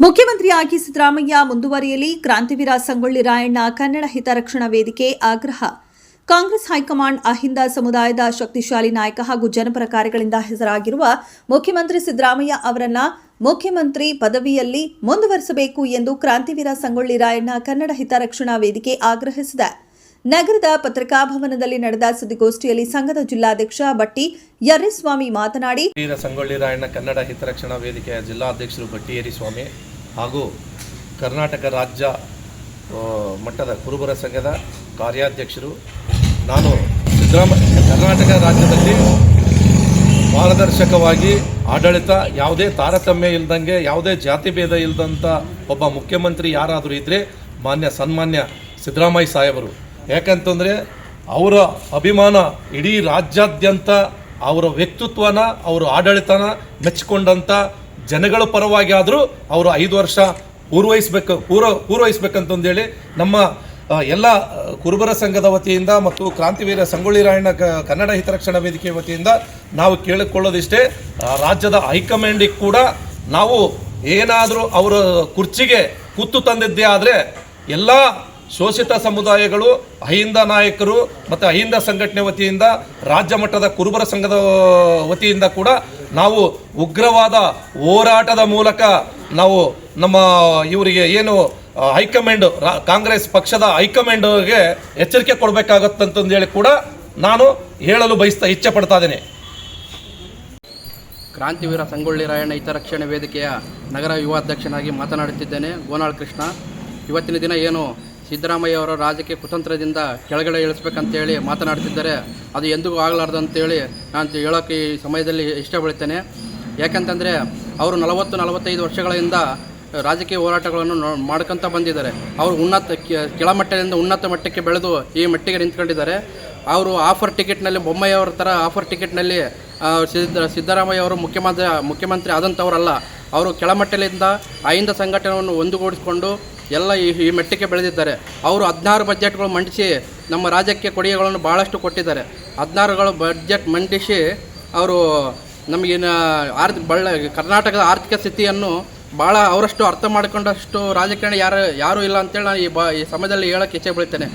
ಮುಖ್ಯಮಂತ್ರಿಯಾಗಿ ಸಿದ್ದರಾಮಯ್ಯ ಮುಂದುವರಿಯಲಿ, ಕ್ರಾಂತಿವೀರ ಸಂಗೊಳ್ಳಿ ರಾಯಣ್ಣ ಕನ್ನಡ ಹಿತರಕ್ಷಣಾ ವೇದಿಕೆ ಆಗ್ರಹ. ಕಾಂಗ್ರೆಸ್ ಹೈಕಮಾಂಡ್ ಅಹಿಂದ ಸಮುದಾಯದ ಶಕ್ತಿಶಾಲಿ ನಾಯಕ ಹಾಗೂ ಜನಪರ ಕಾರ್ಯಗಳಿಂದ ಹೆಸರಾಗಿರುವ ಮುಖ್ಯಮಂತ್ರಿ ಸಿದ್ದರಾಮಯ್ಯ ಅವರನ್ನ ಮುಖ್ಯಮಂತ್ರಿ ಪದವಿಯಲ್ಲಿ ಮುಂದುವರಿಸಬೇಕು ಎಂದು ಕ್ರಾಂತಿವೀರ ಸಂಗೊಳ್ಳಿ ರಾಯಣ್ಣ ಕನ್ನಡ ಹಿತರಕ್ಷಣಾ ವೇದಿಕೆ ಆಗ್ರಹಿಸಿದೆ. ನಗರದ ಪತ್ರಿಕಾಭವನದಲ್ಲಿ ನಡೆದ ಸುದ್ದಿಗೋಷ್ಠಿಯಲ್ಲಿ ಸಂಘದ ಜಿಲ್ಲಾಧ್ಯಕ್ಷ ಬಟ್ಟಿ ಯರ್ರಿಸ್ವಾಮಿ ಮಾತನಾಡಿ, ವೀರ ಸಂಗೊಳ್ಳಿ ರಾಯಣ್ಣ ಕನ್ನಡ ಹಿತರಕ್ಷಣಾ ವೇದಿಕೆಯ ಜಿಲ್ಲಾಧ್ಯಕ್ಷರು ಬಟ್ಟಿ ಸ್ವಾಮಿ ಹಾಗೂ ಕರ್ನಾಟಕ ರಾಜ್ಯ ಮಟ್ಟದ ಕುರುಬರ ಸಂಘದ ಕಾರ್ಯಾಧ್ಯಕ್ಷರು, ನಾನು ಸಿದ್ದರಾಮಯ್ಯ ಕರ್ನಾಟಕ ರಾಜ್ಯದಲ್ಲಿ ಪಾರದರ್ಶಕವಾಗಿ ಆಡಳಿತ ಯಾವುದೇ ತಾರತಮ್ಯ ಇಲ್ದಂಗೆ, ಯಾವುದೇ ಜಾತಿ ಭೇದ ಇಲ್ಲದಂಥ ಒಬ್ಬ ಮುಖ್ಯಮಂತ್ರಿ ಯಾರಾದರೂ ಇದ್ದರೆ ಮಾನ್ಯ ಸನ್ಮಾನ್ಯ ಸಿದ್ದರಾಮಯ್ಯ ಸಾಹೇಬರು. ಯಾಕಂತಂದರೆ ಅವರ ಅಭಿಮಾನ ಇಡೀ ರಾಜ್ಯಾದ್ಯಂತ, ಅವರ ವ್ಯಕ್ತಿತ್ವನ, ಅವರ ಆಡಳಿತನ ಮೆಚ್ಚಿಕೊಂಡಂಥ ಜನಗಳ ಪರವಾಗಿ ಆದರೂ ಅವರು ಐದು ವರ್ಷ ಪೂರ್ವಹಿಸ್ಬೇಕು, ಪೂರ್ವ, ಪೂರ್ವಹಿಸ್ಬೇಕಂತಂದೇಳಿ ನಮ್ಮ ಎಲ್ಲ ಕುರುಬರ ಸಂಘದ ವತಿಯಿಂದ ಮತ್ತು ಕ್ರಾಂತಿವೀರ ಸಂಗೊಳ್ಳಿ ರಾಯಣ್ಣ ಕನ್ನಡ ಹಿತರಕ್ಷಣಾ ವೇದಿಕೆ ವತಿಯಿಂದ ನಾವು ಕೇಳಿಕೊಳ್ಳೋದಿಷ್ಟೇ ರಾಜ್ಯದ ಹೈಕಮಾಂಡಿಗೆ ಕೂಡ ನಾವು ಏನಾದರೂ ಅವರ ಕುರ್ಚಿಗೆ ಕುತ್ತು ತಂದಿದ್ದೇ ಆದರೆ ಎಲ್ಲ ಶೋಷಿತ ಸಮುದಾಯಗಳು, ಅಹಿಂದ ನಾಯಕರು ಮತ್ತು ಅಹಿಂದ ಸಂಘಟನೆ ವತಿಯಿಂದ, ರಾಜ್ಯ ಮಟ್ಟದ ಕುರುಬರ ಸಂಘದ ವತಿಯಿಂದ ಕೂಡ ನಾವು ಉಗ್ರವಾದ ಹೋರಾಟದ ಮೂಲಕ ನಾವು ನಮ್ಮ ಇವರಿಗೆ ಏನು ಹೈಕಮಾಂಡ್ ಕಾಂಗ್ರೆಸ್ ಪಕ್ಷದ ಹೈಕಮಾಂಡ್ಗೆ ಎಚ್ಚರಿಕೆ ಕೊಡಬೇಕಾಗತ್ತಂತಂದೇಳಿ ಕೂಡ ನಾನು ಹೇಳಲು ಬಯಸ್ತಾ, ಇಚ್ಛೆ ಪಡ್ತಾ ಇದ್ದೇನೆ. ಕ್ರಾಂತಿವೀರ ಸಂಗೊಳ್ಳಿ ರಾಯಣ್ಣ ಹಿತರಕ್ಷಣೆ ವೇದಿಕೆಯ ನಗರ ಯುವ ಅಧ್ಯಕ್ಷನಾಗಿ ಮಾತನಾಡುತ್ತಿದ್ದೇನೆ. ಗೋನಾಳ್ ಕೃಷ್ಣ, ಇವತ್ತಿನ ದಿನ ಏನು ಸಿದ್ದರಾಮಯ್ಯ ಅವರ ರಾಜಕೀಯ ಕುತಂತ್ರದಿಂದ ಕೆಳಗಡೆ ಇಳಿಸ್ಬೇಕಂತೇಳಿ ಮಾತನಾಡ್ತಿದ್ದಾರೆ. ಅದು ಎಂದಿಗೂ ಆಗಲಾರ್ದಂತೇಳಿ ನಾನು ಹೇಳೋಕ್ಕೆ ಈ ಸಮಯದಲ್ಲಿ ಇಷ್ಟಪಡ್ತೇನೆ. ಯಾಕಂತಂದರೆ, ಅವರು ನಲವತ್ತು ನಲವತ್ತೈದು ವರ್ಷಗಳಿಂದ ರಾಜಕೀಯ ಹೋರಾಟಗಳನ್ನು ನೋ ಮಾಡ್ಕೊತ ಬಂದಿದ್ದಾರೆ. ಅವರು ಉನ್ನತ ಕೆಳಮಟ್ಟದಿಂದ ಉನ್ನತ ಮಟ್ಟಕ್ಕೆ ಬೆಳೆದು ಈ ಮಟ್ಟಿಗೆ ನಿಂತ್ಕೊಂಡಿದ್ದಾರೆ. ಅವರು ಆಫರ್ ಟಿಕೆಟ್ನಲ್ಲಿ ಬೊಮ್ಮಾಯಿಯವರ ಥರ ಆಫರ್ ಟಿಕೆಟ್ನಲ್ಲಿ ಸಿದ್ದ ಸಿದ್ದರಾಮಯ್ಯ ಅವರು ಮುಖ್ಯಮಂತ್ರಿ ಮುಖ್ಯಮಂತ್ರಿ ಆದಂಥವರಲ್ಲ, ಅವರು ಕೆಳಮಟ್ಟದಿಂದ ಐಂದ ಸಂಘಟನೆಯನ್ನು ಒಂದುಗೂಡಿಸಿಕೊಂಡು ಎಲ್ಲ ಈ ಈ ಮಟ್ಟಕ್ಕೆ ಬೆಳೆದಿದ್ದಾರೆ. ಅವರು ಹದಿನಾರು ಬಜೆಟ್ಗಳು ಮಂಡಿಸಿ ನಮ್ಮ ರಾಜ್ಯಕ್ಕೆ ಕೊಡುಗೆಗಳನ್ನು ಭಾಳಷ್ಟು ಕೊಟ್ಟಿದ್ದಾರೆ. ಹದಿನಾರುಗಳು ಬಜೆಟ್ ಮಂಡಿಸಿ ಅವರು ನಮಗಿನ ಆರ್ಥಿಕ ಬಳ್ಳ, ಕರ್ನಾಟಕದ ಆರ್ಥಿಕ ಸ್ಥಿತಿಯನ್ನು ಭಾಳ ಅವರಷ್ಟು ಅರ್ಥ ಮಾಡಿಕೊಂಡಷ್ಟು ರಾಜಕಾರಣಿ ಯಾರು ಯಾರೂ ಇಲ್ಲ ಅಂತೇಳಿ ನಾನು ಈ ಬ ಈ ಸಮಯದಲ್ಲಿ ಹೇಳೋಕ್ಕೆ ಇಚ್ಛೆ ಬೀಳ್ತೇನೆ